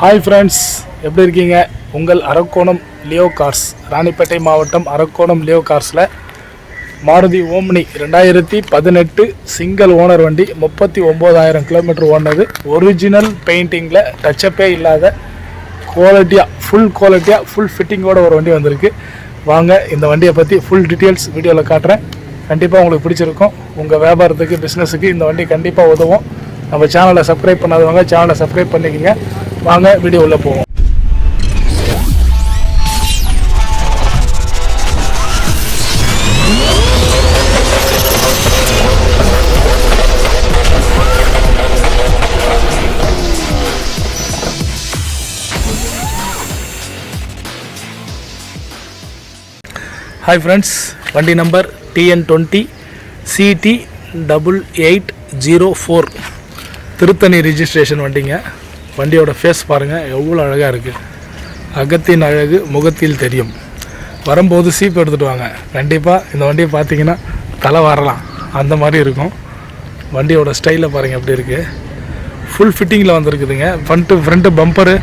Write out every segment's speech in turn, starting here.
Hi friends எப்படி இருக்கீங்க? உங்கள் அரக்கோணம் லியோ கார்ஸ் ராணிப்பேட்டை மாவட்டம் அரக்கோணம் லியோ கார்ஸில் மாருதி ஓம்னி ரெண்டாயிரத்தி பதினெட்டு சிங்கிள் ஓனர் வண்டி முப்பத்தி ஒம்போதாயிரம் கிலோமீட்டர் ஓடினது. ஒரிஜினல் பெயிண்டிங்கில் டச்சப்பே இல்லாத குவாலிட்டியாக ஃபுல் குவாலிட்டியாக ஃபுல் ஃபிட்டிங்கோட ஒரு வண்டி வந்திருக்கு. வாங்க இந்த வண்டியை பற்றி ஃபுல் டீட்டெயில்ஸ் வீடியோவில் காட்டுறேன். கண்டிப்பாக உங்களுக்கு பிடிச்சிருக்கும். உங்கள் வியாபாரத்துக்கு பிஸ்னஸுக்கு இந்த வண்டி கண்டிப்பாக உதவும். நம்ம சேனலை சப்ஸ்கிரைப் பண்ணாதவங்க சேனலை சப்ஸ்கிரைப் பண்ணிக்கோங்க. வாங்க வீடியோ உள்ளே போவோம். ஹாய் ஃப்ரெண்ட்ஸ் வண்டி number TN twenty CD double eight zero four Tiruttani registration வண்டிங்க. வண்டியோட ஃபேஸ் பாருங்கள் எவ்வளோ அழகாக இருக்குது அகத்தின் அழகு முகத்தில் தெரியும். வரும்போது சீப் எடுத்துகிட்டு வாங்க. கண்டிப்பாக இந்த வண்டியை பார்த்தீங்கன்னா தலை வரலாம். அந்த மாதிரி இருக்கும். வண்டியோட ஸ்டைலை பாருங்கள் எப்படி இருக்குது ஃபுல் ஃபிட்டிங்கில் வந்திருக்குதுங்க. ஃப்ரண்ட்டு ஃப்ரண்ட்டு பம்பரு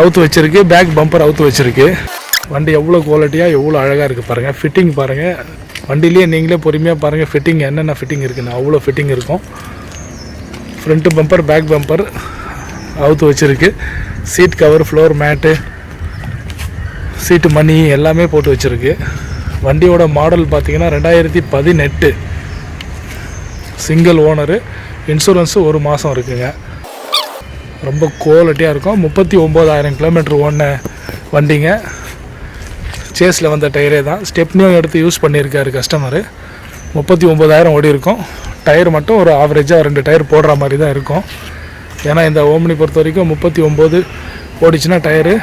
அவுத்து வச்சுருக்கு. பேக் பம்பர் அவுத்து வச்சுருக்கு. வண்டி எவ்வளோ குவாலிட்டியாக எவ்வளோ அழகாக இருக்குது பாருங்கள் ஃபிட்டிங் பாருங்கள் வண்டிலேயே நீங்களே பொறுமையாக பாருங்கள் ஃபிட்டிங் என்னென்ன ஃபிட்டிங் இருக்குன்னு. அவ்வளோ ஃபிட்டிங் இருக்கும். ஃப்ரண்ட்டு பம்பர் பேக் பம்பர் அவுத்து வச்சுருக்கு. Seat cover floor mat seat மணி எல்லாமே போட்டு வச்சுருக்கு. வண்டியோட மாடல் பார்த்தீங்கன்னா ரெண்டாயிரத்தி பதினெட்டு. சிங்கிள் ஓனரு இன்சூரன்ஸு ஒரு மாதம் இருக்குங்க. ரொம்ப குவாலிட்டியாக இருக்கும். முப்பத்தி ஒம்போதாயிரம் கிலோமீட்டர் ஓடின வண்டிங்க. சேஸில் வந்த டயரே தான். ஸ்டெப்னியும் எடுத்து யூஸ் பண்ணியிருக்காரு கஸ்டமரு முப்பத்தி ஒம்பதாயிரம் ஓடி இருக்கும் டயர் மட்டும் ஒரு ஆவரேஜாக ரெண்டு டயர் போடுற மாதிரி தான் இருக்கும். ஏன்னா இந்த ஓம்னி பொறுத்த வரைக்கும் முப்பத்தி ஒம்பது ஓடிச்சுன்னா டயரு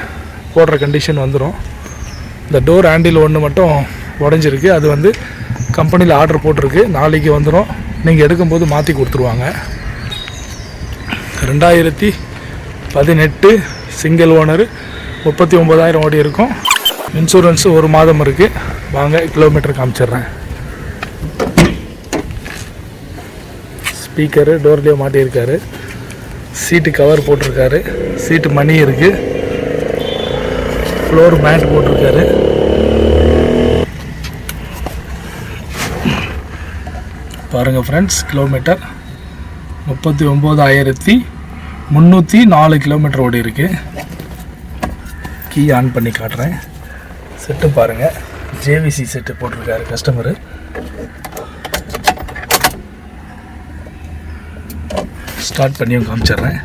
போடுற கண்டிஷன் வந்துடும் இந்த டோர் ஹேண்டில் ஒன்று மட்டும் உடஞ்சிருக்கு. அது வந்து கம்பெனியில் ஆர்டர் போட்டிருக்கு. நாளைக்கு வந்துடும் நீங்கள் எடுக்கும்போது மாற்றி கொடுத்துருவாங்க. ரெண்டாயிரத்தி பதினெட்டு சிங்கிள் ஓனர் முப்பத்தி ஒம்பதாயிரம் ஓடி இருக்கும் இன்சூரன்ஸு ஒரு மாதம் இருக்குது வாங்க கிலோமீட்டர் காமிச்சிடுறேன். ஸ்பீக்கரு டோர்லேயே மாட்டியிருக்காரு. சீட்டு கவர் போட்டிருக்காரு. சீட்டு மணி இருக்குது ஃப்ளோர் மேட் போட்டிருக்காரு. பாருங்கள் ஃப்ரெண்ட்ஸ் கிலோமீட்டர் முப்பத்தி ஒம்போதாயிரத்தி முந்நூற்றி நாலு கிலோமீட்டர் ஓடி இருக்குது கீ ஆன் பண்ணி காட்டுறேன். செட்டு பாருங்கள் ஜேவிசி செட்டு போட்டிருக்காரு கஸ்டமரு ஸ்டார்ட் பண்ணியும் காமிச்சிடுறேன்.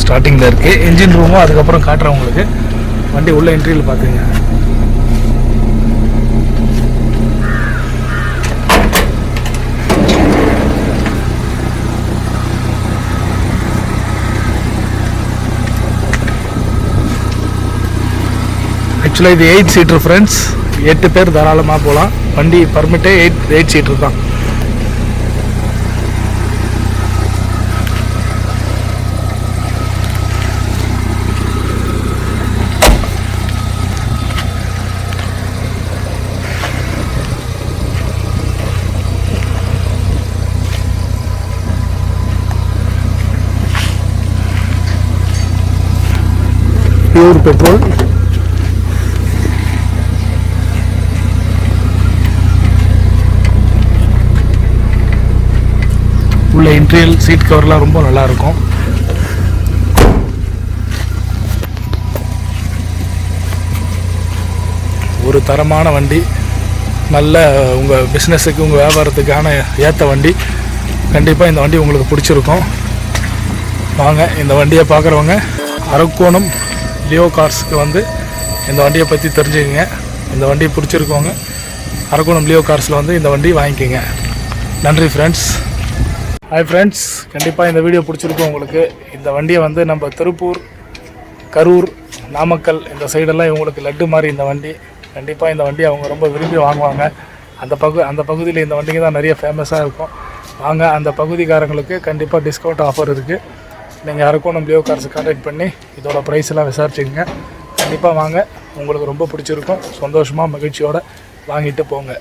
ஸ்டார்டிங்கில் இருக்குது என்ஜின் ரூமும் அதுக்கப்புறம் காட்டுறேன் உங்களுக்கு. வண்டி உள்ள என்ட்ரியில் பார்த்துங்க ஆக்சுவலாக இது எயிட் சீட்ரு ஃப்ரெண்ட்ஸ் எட்டு பேர் தாராளமாக போகலாம் வண்டி பர்மிட்டே எயிட் எயிட் சீட்ரு தான். பியூர் பெட்ரோல் இந்த இன்டீரியல் சீட் கவர்லாம் ரொம்ப நல்லாயிருக்கும். ஒரு தரமான வண்டி. நல்ல உங்கள் பிஸ்னஸுக்கு உங்கள் வியாபாரத்துக்கான ஏற்ற வண்டி. கண்டிப்பாக இந்த வண்டி உங்களுக்கு பிடிச்சிருக்கும். வாங்க இந்த வண்டியை பார்க்குறவங்க அரக்கோணம் லியோ கார்ஸ்க்கு வந்து இந்த வண்டியை பற்றி தெரிஞ்சுக்கங்க. இந்த வண்டி பிடிச்சிருக்கவங்க அரக்கோணம் லியோ கார்ஸில் வந்து இந்த வண்டி வாங்கிக்கோங்க. நன்றி ஃப்ரெண்ட்ஸ் ஹாய் ஃப்ரெண்ட்ஸ் கண்டிப்பாக இந்த வீடியோ பிடிச்சிருக்கும் உங்களுக்கு. இந்த வண்டியை வந்து நம்ம திருப்பூர் கரூர் நாமக்கல் இந்த சைடெல்லாம் இவங்களுக்கு லட்டு மாதிரி இந்த வண்டி. கண்டிப்பாக இந்த வண்டி அவங்க ரொம்ப விரும்பி வாங்குவாங்க. அந்த பகு அந்த பகுதியில் இந்த வண்டிங்க தான் நிறைய ஃபேமஸாக இருக்கும். வாங்க அந்த பகுதிக்காரங்களுக்கு கண்டிப்பாக டிஸ்கவுண்ட் ஆஃபர் இருக்குது நீங்கள் யாருக்கும் நம்ம லியோ கார்ஸை கான்டாக்ட் பண்ணி இதோட ப்ரைஸ் எல்லாம் விசாரிச்சுக்கங்க. கண்டிப்பாக வாங்க உங்களுக்கு ரொம்ப பிடிச்சிருக்கும். சந்தோஷமாக மகிழ்ச்சியோடு வாங்கிட்டு போங்க.